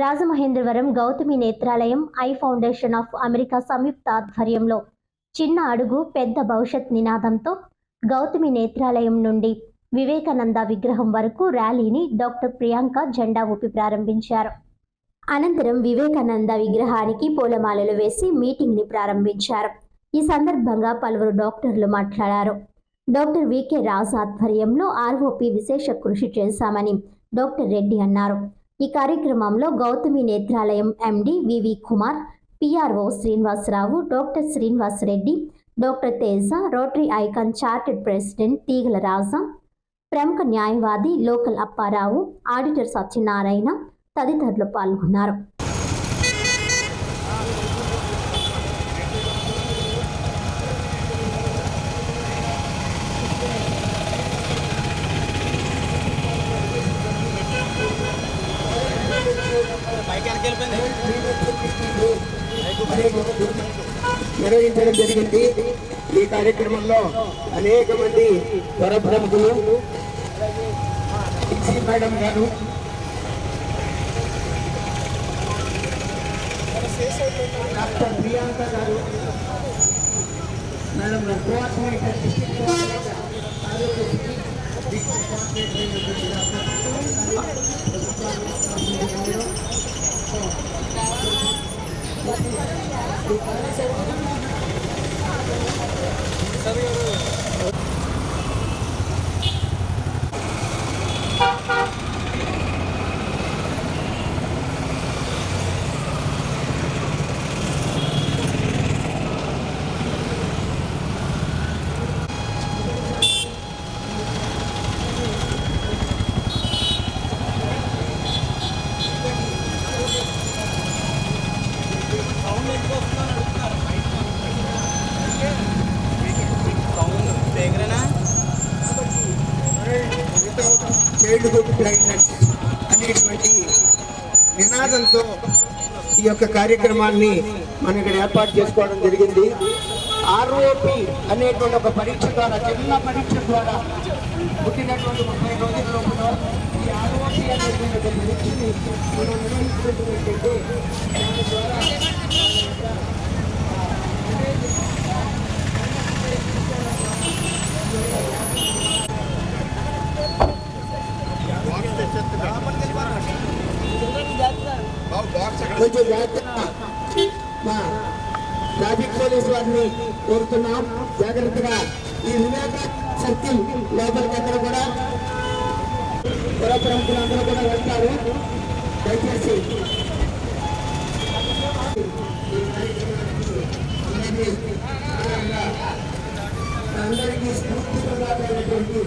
Rajamahendravaram Gautami Netralayam eye foundation of America సంయుక్త ఆధ్వర్యంలో చిన్న అడుగు పెద్ద భవిష్యత్ నినాదంతో గౌతమి నేత్రాలయం నుండి వివేకానంద విగ్రహం వరకు ర్యాలీని డాక్టర్ ప్రియాంక జెండా ఊపి ప్రారంభించారు. అనంతరం వివేకానంద విగ్రహానికి పూలమాలలు వేసి మీటింగ్ని ప్రారంభించారు. ఈ సందర్భంగా పలువురు డాక్టర్లు మాట్లాడారు. డాక్టర్ వికే రాజ్ ఆధ్వర్యంలో ఆర్ఓపి విశేష కృషి చేశామని డాక్టర్ రెడ్డి అన్నారు. ఈ కార్యక్రమంలో Gautami Netralayam M D V V Kumar P R O Srinivasarao doctor Srinivas Reddy doctor Teja Rotary icon chartered president Teegala Raja ప్రముఖ న్యాయవాది లోకల్ అప్పారావు ఆడిటర్ సత్యనారాయణ తదితరులు పాల్గొన్నారు. నిర్వహించడం జరిగింది. ఈ కార్యక్రమంలో అనేక మంది త్వర ప్రముఖులు మేడం గారు డాక్టర్ ప్రియాంక గారు మేడం కోఆర్డినేటర్ చైల్డ్హుడ్ బ్లైండ్నెస్ అనేటువంటి నినాదంతో ఈ యొక్క కార్యక్రమాన్ని మనం ఇక్కడ ఏర్పాటు చేసుకోవడం జరిగింది. ఆర్ఓపి అనేటువంటి ఒక పరీక్ష ద్వారా చిన్న పరీక్ష ద్వారా పుట్టినటువంటి ముప్పై రోజుల లోపల ఈ ఆర్ఓపి అనేటువంటి పరీక్షని మనం నిర్వహించినటువంటి దాని ద్వారా కొంచెం జాగ్రత్త మా ట్రాఫిక్ పోలీస్ వారిని కోరుతున్నాం జాగ్రత్తగా ఈ వివేక సర్కిల్ లోపలికి ఎక్కడ కూడా పుర ప్రముఖులందరూ కూడా వెళ్తారు దయచేసి అందరికీ స్ఫూర్తిదాయకమైనటువంటి